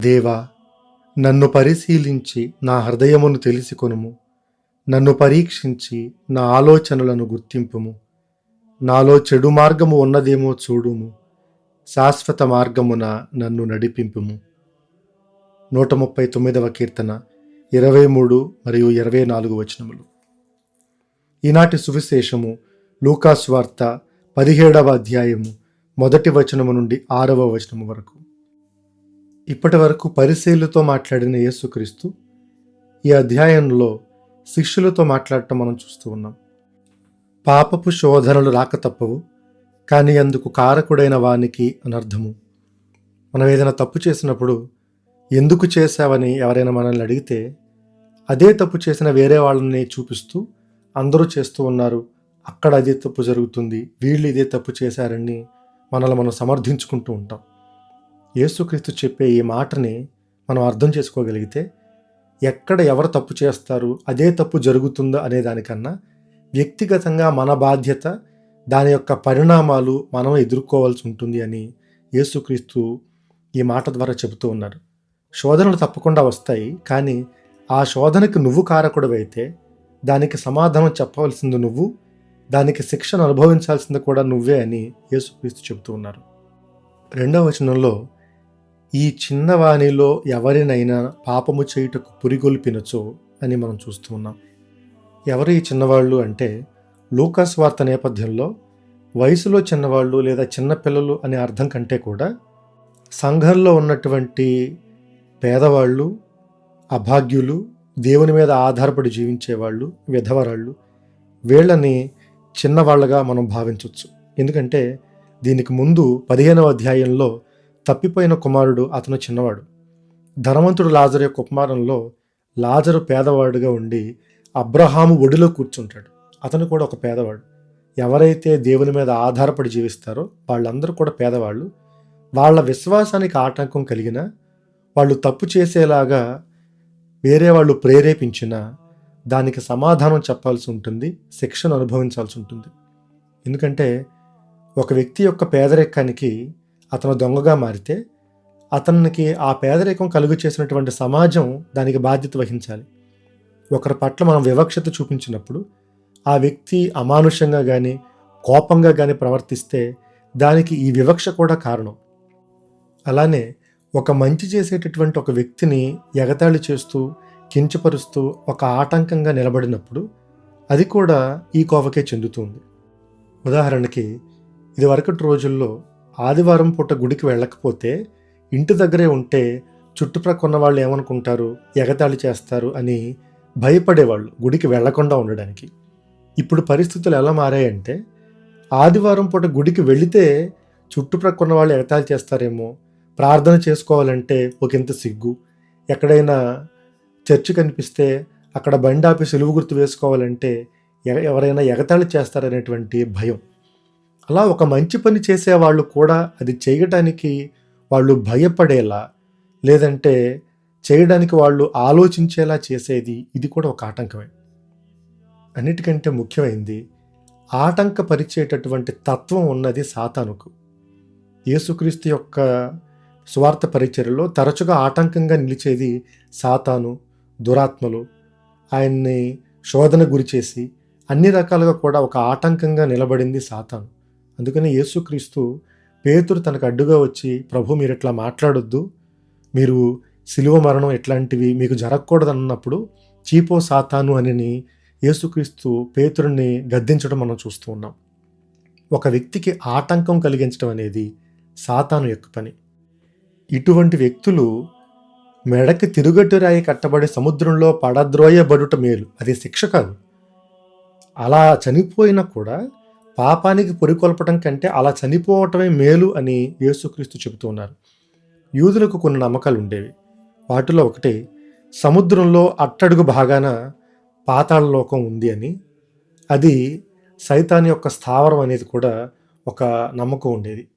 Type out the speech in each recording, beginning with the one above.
దేవా నన్ను పరిశీలించి నా హృదయమును తెలుసుకొనుము. నన్ను పరీక్షించి నా ఆలోచనలను గుర్తింపుము. నాలో చెడు మార్గము ఉన్నదేమో చూడుము. శాశ్వత మార్గమున నన్ను నడిపింపుము. నూట ముప్పై తొమ్మిదవ కీర్తన ఇరవై మూడు మరియు ఇరవై నాలుగు వచనములు. ఈనాటి సువిశేషము లూకాస్ వార్త పదిహేడవ అధ్యాయము మొదటి వచనము నుండి ఆరవ వచనము వరకు. ఇప్పటి వరకు పరిశీలతో మాట్లాడిన యేసుక్రీస్తు ఈ అధ్యాయంలో శిష్యులతో మాట్లాడటం మనం చూస్తూ ఉన్నాం. పాపపు శోధనలు రాక తప్పవు కానీ అందుకు కారకుడైన వానికి అనర్థము మనం ఏదైనా తప్పు చేసినప్పుడు ఎందుకు చేశావని ఎవరైనా మనల్ని అడిగితే అదే తప్పు చేసిన వేరే వాళ్ళని చూపిస్తూ అందరూ చేస్తూ ఉన్నారు. అక్కడ అదే తప్పు జరుగుతుంది వీళ్ళు ఇదే తప్పు చేశారని మనల్ని మనం సమర్థించుకుంటూ ఉంటాం. యేసుక్రీస్తు చెప్పే ఈ మాటని మనం అర్థం చేసుకోగలిగితే ఎక్కడ ఎవరు తప్పు చేస్తారు అదే తప్పు జరుగుతుందో అనే దానికన్నా వ్యక్తిగతంగా మన బాధ్యత దాని యొక్క పరిణామాలు మనం ఎదుర్కోవాల్సి ఉంటుంది అని యేసుక్రీస్తు ఈ మాట ద్వారా చెబుతూ ఉన్నారు శోధనలు తప్పకుండా వస్తాయి కానీ ఆ శోధనకి నువ్వు కారకుడవైతే దానికి సమాధానం చెప్పవలసింది నువ్వు దానికి శిక్షను అనుభవించాల్సింది కూడా నువ్వే అని యేసుక్రీస్తు చెబుతూ ఉన్నారు. రెండవ వచనంలో ఈ చిన్నవానిలో ఎవరినైనా పాపము చేయుటకు పురిగొల్పినచో అని మనం చూస్తూ ఉన్నాం. ఎవరు ఈ చిన్నవాళ్ళు అంటే లూకాస్ వార్త నేపథ్యంలో వయసులో చిన్నవాళ్ళు లేదా చిన్నపిల్లలు అనే అర్థం కంటే కూడా సంఘంలో ఉన్నటువంటి పేదవాళ్ళు అభాగ్యులు దేవుని మీద ఆధారపడి జీవించేవాళ్ళు విధవరాళ్ళు వీళ్ళని చిన్నవాళ్ళగా మనం భావించవచ్చు ఎందుకంటే దీనికి ముందు పదిహేనవ అధ్యాయంలో తప్పిపోయిన కుమారుడు అతను చిన్నవాడు. ధనవంతుడు లాజరు యొక్క కుమారంలో లాజరు పేదవాడుగా ఉండి అబ్రహాము ఒడిలో కూర్చుంటాడు. అతను కూడా ఒక పేదవాడు. ఎవరైతే దేవుని మీద ఆధారపడి జీవిస్తారో వాళ్ళందరూ కూడా పేదవాళ్ళు. వాళ్ళ విశ్వాసానికి ఆటంకం కలిగిన వాళ్ళు తప్పు చేసేలాగా వేరే వాళ్ళు ప్రేరేపించినా దానికి సమాధానం చెప్పాల్సి ఉంటుంది శిక్షను అనుభవించాల్సి ఉంటుంది. ఎందుకంటే ఒక వ్యక్తి యొక్క పేదరికానికి అతను దొంగగా మారితే అతనికి ఆ పేదరికం కలుగు చేసినటువంటి సమాజం దానికి బాధ్యత వహించాలి. ఒకరి పట్ల మనం వివక్షత చూపించినప్పుడు ఆ వ్యక్తి అమానుషంగా కానీ కోపంగా కానీ ప్రవర్తిస్తే దానికి ఈ వివక్ష కూడా కారణం. అలానే ఒక మంచి చేసేటటువంటి ఒక వ్యక్తిని ఎగతాళి చేస్తూ కించపరుస్తూ ఒక ఆటంకంగా నిలబడినప్పుడు అది కూడా ఈ కోవకే చెందుతుంది. ఉదాహరణకి ఇదివరకటి రోజుల్లో ఆదివారం పూట గుడికి వెళ్ళకపోతే ఇంటి దగ్గరే ఉంటే చుట్టుప్రక్క ఉన్న వాళ్ళు ఏమనుకుంటారు? ఎగతాళి చేస్తారు అని భయపడేవాళ్ళు గుడికి వెళ్ళకుండా ఉండడానికి. ఇప్పుడు పరిస్థితులు ఎలా మారాయంటే ఆదివారం పూట గుడికి వెళితే చుట్టుప్రక్క ఉన్న వాళ్ళు ఎగతాళి చేస్తారేమో ప్రార్థన చేసుకోవాలంటే ఒకంత సిగ్గు. ఎక్కడైనా చర్చి కనిపిస్తే అక్కడ బండి ఆపి సెలువు గుర్తు వేసుకోవాలంటే ఎ- ఎవరైనా ఎగతాళి చేస్తారనేటువంటి భయం. అలా ఒక మంచి పని చేసేవాళ్ళు కూడా అది చేయటానికి వాళ్ళు భయపడేలా లేదంటే చేయడానికి వాళ్ళు ఆలోచించేలా చేసేది ఇది కూడా ఒక ఆటంకమే. అన్నిటికంటే ముఖ్యమైంది ఆటంకపరిచేటటువంటి తత్వం ఉన్నది సాతానుకు. యేసుక్రీస్తు యొక్క స్వార్థ పరిచర్యలో తరచుగా ఆటంకంగా నిలిచేది సాతాను దురాత్మలు ఆయన్ని శోధన గురిచేసి అన్ని రకాలుగా కూడా ఒక ఆటంకంగా నిలబడింది సాతాను. అందుకని యేసుక్రీస్తు పేతురు తనకు అడ్డుగా వచ్చి ప్రభు మీరు ఇట్లా మాట్లాడొద్దు? మీరు సిలువ మరణం ఎట్లాంటివి? మీకు జరగకూడదు అన్నప్పుడు చీపో సాతాను అని యేసుక్రీస్తు పేతురుని గద్దించడం మనం చూస్తూ ఉన్నాం. ఒక వ్యక్తికి ఆటంకం కలిగించడం అనేది సాతాను యొక్క పని. ఇటువంటి వ్యక్తులు మెడకి తిరుగట్టురాయి కట్టబడి సముద్రంలో పడద్రోయబడుట మేలు. అది శిక్ష కాదు. అలా చనిపోయినా కూడా పాపానికి పొరికొల్పటం కంటే అలా చనిపోవటమే మేలు అని యేసుక్రీస్తు చెబుతూ ఉన్నారు. యూదులకు కొన్ని నమ్మకాలు ఉండేవి వాటిలో ఒకటి సముద్రంలో అట్టడుగు భాగాన పాతాళ లోకం ఉంది అని అది సైతాన్ యొక్క స్థావరం అనేది కూడా ఒక నమ్మకం ఉండేది.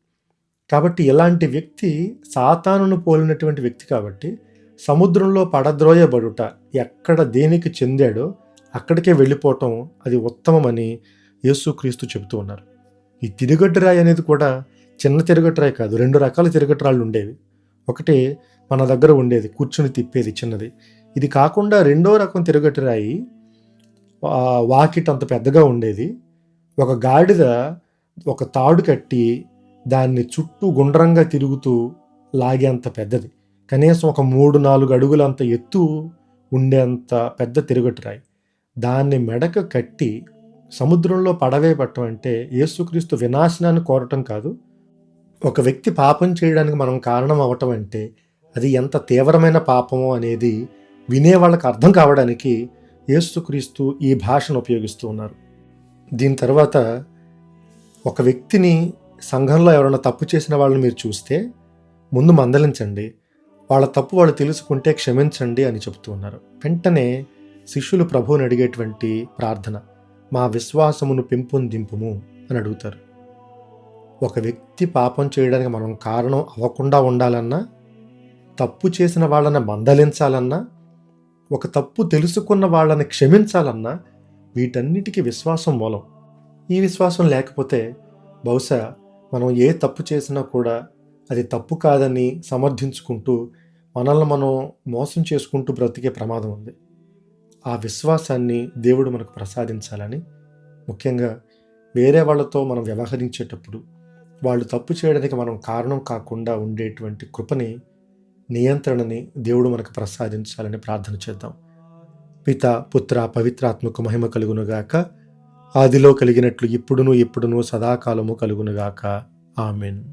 కాబట్టి ఇలాంటి వ్యక్తి సాతానును పోలినటువంటి వ్యక్తి కాబట్టి సముద్రంలో పడద్రోయబడుట ఎక్కడ దేనికి చెందాడో అక్కడికే వెళ్ళిపోవటం అది ఉత్తమమని యేసుక్రీస్తు చెబుతూ ఉన్నారు. ఈ తిరుగడ్డరాయి అనేది కూడా చిన్న తిరుగట్రాయి కాదు రెండు రకాల తిరుగట్రాళ్ళు ఉండేవి. ఒకటి మన దగ్గర ఉండేది కూర్చుని తిప్పేది చిన్నది. ఇది కాకుండా రెండో రకం తిరగటి రాయి వాకిట్ అంత పెద్దగా ఉండేది. ఒక గాడిద ఒక తాడు కట్టి దాన్ని చుట్టూ గుండ్రంగా తిరుగుతూ లాగేంత పెద్దది. కనీసం ఒక మూడు నాలుగు అడుగులంత ఎత్తు ఉండేంత పెద్ద తిరుగట్రాయి దాన్ని మెడకు కట్టి సముద్రంలో పడవే పట్టడం అంటే యేసుక్రీస్తు వినాశనాన్ని కోరటం కాదు. ఒక వ్యక్తి పాపం చేయడానికి మనం కారణం అవటం అంటే అది ఎంత తీవ్రమైన పాపమో అనేది వినే వాళ్ళకి అర్థం కావడానికి యేసుక్రీస్తు ఈ భాషను ఉపయోగిస్తూ ఉన్నారు. దీని తర్వాత ఒక వ్యక్తిని సంఘంలో ఎవరైనా తప్పు చేసిన వాళ్ళని మీరు చూస్తే ముందు మందలించండి వాళ్ళ తప్పు వాళ్ళు తెలుసుకుంటే క్షమించండి అని చెప్తూ ఉన్నారు. వెంటనే శిష్యులు ప్రభువుని అడిగేటువంటి ప్రార్థన. మా విశ్వాసమును పెంపొందింపుము అని అడుగుతారు. ఒక వ్యక్తి పాపం చేయడానికి మనం కారణం అవ్వకుండా ఉండాలన్నా తప్పు చేసిన వాళ్ళని మందలించాలన్నా ఒక తప్పు తెలుసుకున్న వాళ్ళని క్షమించాలన్నా వీటన్నిటికీ విశ్వాసం మూలం. ఈ విశ్వాసం లేకపోతే బహుశా మనం ఏ తప్పు చేసినా కూడా అది తప్పు కాదని సమర్థించుకుంటూ మనల్ని మనం మోసం చేసుకుంటూ బ్రతికే ప్రమాదం ఉంది. ఆ విశ్వాసాన్ని దేవుడు మనకు ప్రసాదించాలని. ముఖ్యంగా వేరే వాళ్ళతో మనం వ్యవహరించేటప్పుడు వాళ్ళు తప్పు చేయడానికి మనం కారణం కాకుండా ఉండేటువంటి కృపని నియంత్రణని దేవుడు మనకు ప్రసాదించాలని ప్రార్థన చేద్దాం. పిత పుత్ర పవిత్రాత్మకు మహిమ కలుగునుగాక. ఆదిలో కలిగినట్లు ఇప్పుడును ఇప్పుడును సదాకాలము కలుగునుగాక. ఆమెన్.